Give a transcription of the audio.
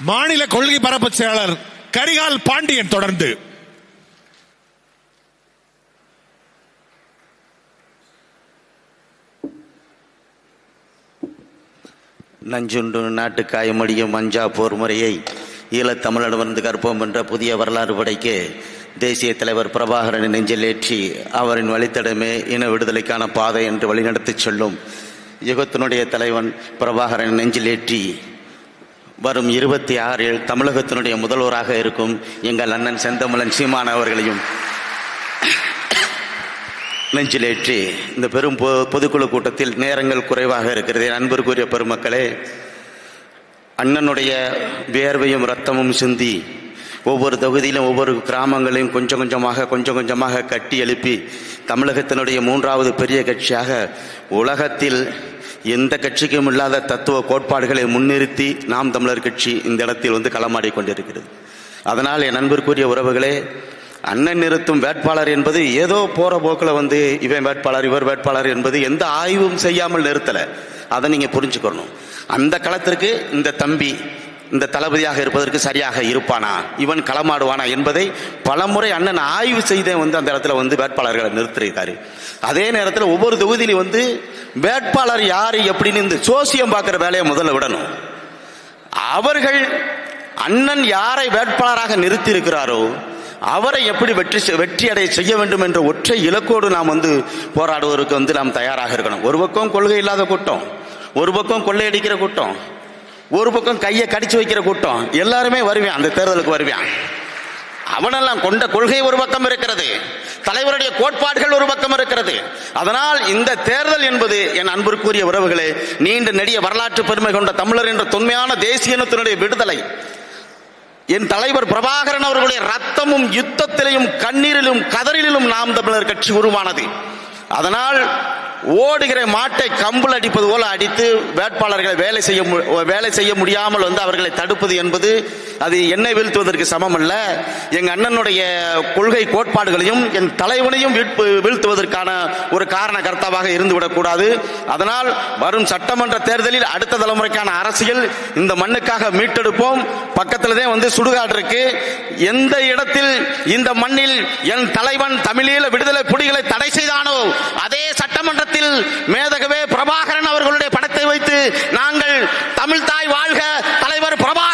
மாநில கொள்கை பரப்பு செயலாளர் கரிகால் பாண்டியன் தொடர்ந்து. நஞ்சுண்டு நாட்டு காயமடியும் மஞ்சா போர் முறையை ஈழத்தமிழரிடமிருந்து கற்போம் என்ற புதிய வரலாறு படைக்க தேசிய தலைவர் பிரபாகரனை நெஞ்சில் ஏற்றி அவரின் வழித்தடமே இன விடுதலைக்கான பாதை என்று வழிநடத்திச் செல்லும் யுகத்தினுடைய தலைவன் பிரபாகரன் நெஞ்சில் ஏற்றி வரும் இருபத்தி ஆறில் தமிழகத்தினுடைய முதல்வராக இருக்கும் எங்கள் அண்ணன் செந்தமலன் சீமான் அவர்களையும் நெஞ்சிலேற்றி இந்த பெரும் பொ- பொதுக்குழு கூட்டத்தில் நேரங்கள் குறைவாக இருக்கிறது. அன்பிற்குரிய பெருமக்களே அண்ணனுடைய வியர்வையும் ரத்தமும் சிந்தி ஒவ்வொரு தொகுதியிலும் ஒவ்வொரு கிராமங்களையும் கொஞ்சம் கொஞ்சமாக கொஞ்சம் கொஞ்சமாக கட்டி எழுப்பி தமிழகத்தினுடைய மூன்றாவது பெரிய கட்சியாக உலகத்தில் எந்த கட்சிக்கும் இல்லாத தத்துவ கோட்பாடுகளை முன்னிறுத்தி நாம் தமிழர் கட்சி இந்த இடத்தில் வந்து களமாடி கொண்டிருக்கிறது. அதனால் என் நண்பிற்குரிய உறவுகளே அண்ணன் நிறுத்தும் வேட்பாளர் என்பது ஏதோ போகிற போக்கில் வந்து இவன் வேட்பாளர் இவர் வேட்பாளர் என்பது எந்த ஆய்வும் செய்யாமல் நிறுத்தலை. அதை நீங்கள் புரிஞ்சுக்கணும். அந்த களத்திற்கு இந்த தம்பி இந்த தளபதியாக இருப்பதற்கு சரியாக இருப்பானா? இவன் களமாடுவானா என்பதை பலமுறை அண்ணன் ஆய்வு செய்தே வந்து அந்த இடத்துல வந்து வேட்பாளர்களை நிறுத்திருக்காரு அதே நேரத்தில் ஒவ்வொரு தொகுதியிலும் வந்து வேட்பாளர் யாரு எப்படின்னு இந்த சோசியம் பார்க்குற வேலையை முதல்ல விடணும். அவர்கள் அண்ணன் யாரை வேட்பாளராக நிறுத்தி இருக்கிறாரோ அவரை எப்படி வெற்றி செ- வெற்றி அடைய செய்ய வேண்டும் என்ற ஒற்றை இலக்கோடு நாம் வந்து போராடுவதற்கு வந்து நாம் தயாராக இருக்கணும். ஒரு பக்கம் கொள்கை இல்லாத கூட்டம் ஒரு பக்கம் கொள்ளையடிக்கிற கூட்டம் ஒரு பக்கம் கையை கடிச்சு வைக்கிற கூட்டம் எல்லாருமே வருவான் அந்த தேர்தலுக்கு வருவேன். அவனெல்லாம் கொண்ட கொள்கை ஒரு பக்கம் இருக்கிறது. தலைவருடைய கோட்பாடுகள் ஒரு பக்கம் இருக்கிறது. அதனால் இந்த தேர்தல் என்பது என் அன்பிற்குரிய உறவுகளே நீண்ட நெடிய வரலாற்று பெருமை கொண்ட தமிழர் என்ற தொன்மையான தேசிய இனத்தினுடைய விடுதலை. என் தலைவர் பிரபாகரன் அவர்களுடைய ரத்தமும் யுத்தத்திலையும் கண்ணீரிலும் கதறிலும் நாம் தமிழர் கட்சி உருவானது. அதனால் ஓடுகிற மாட்டை கம்புல் அடிப்பது போல அடித்து வேட்பாளர்களை வேலை செய்ய மு- வேலை செய்ய முடியாமல் வந்து அவர்களை தடுப்பது என்பது அது என்னை வீழ்த்துவதற்கு சமம் அல்ல எங்க அண்ணனுடைய கொள்கை கோட்பாடுகளையும் என் தலைவனையும் வீழ்த்துவதற்கான ஒரு காரண கர்த்தாவாக இருந்துவிடக்கூடாது அதனால் வரும் சட்டமன்ற தேர்தலில் அடுத்த தலைமுறைக்கான அரசியல் இந்த மண்ணுக்காக மீட்டெடுப்போம். பக்கத்துல தான் வந்து சுடுகாடு இருக்கு. எந்த இடத்தில் இந்த மண்ணில் என் தலைவன் தமிழீழ விடுதலை புலிகளை தடை செய்தானோ அதே சட்டம் மேதகவே பிரபாகரன் அவர்களுடைய படத்தை வைத்து நாங்கள் தமிழ் தாய் வாழ்க தலைவர் பிரபா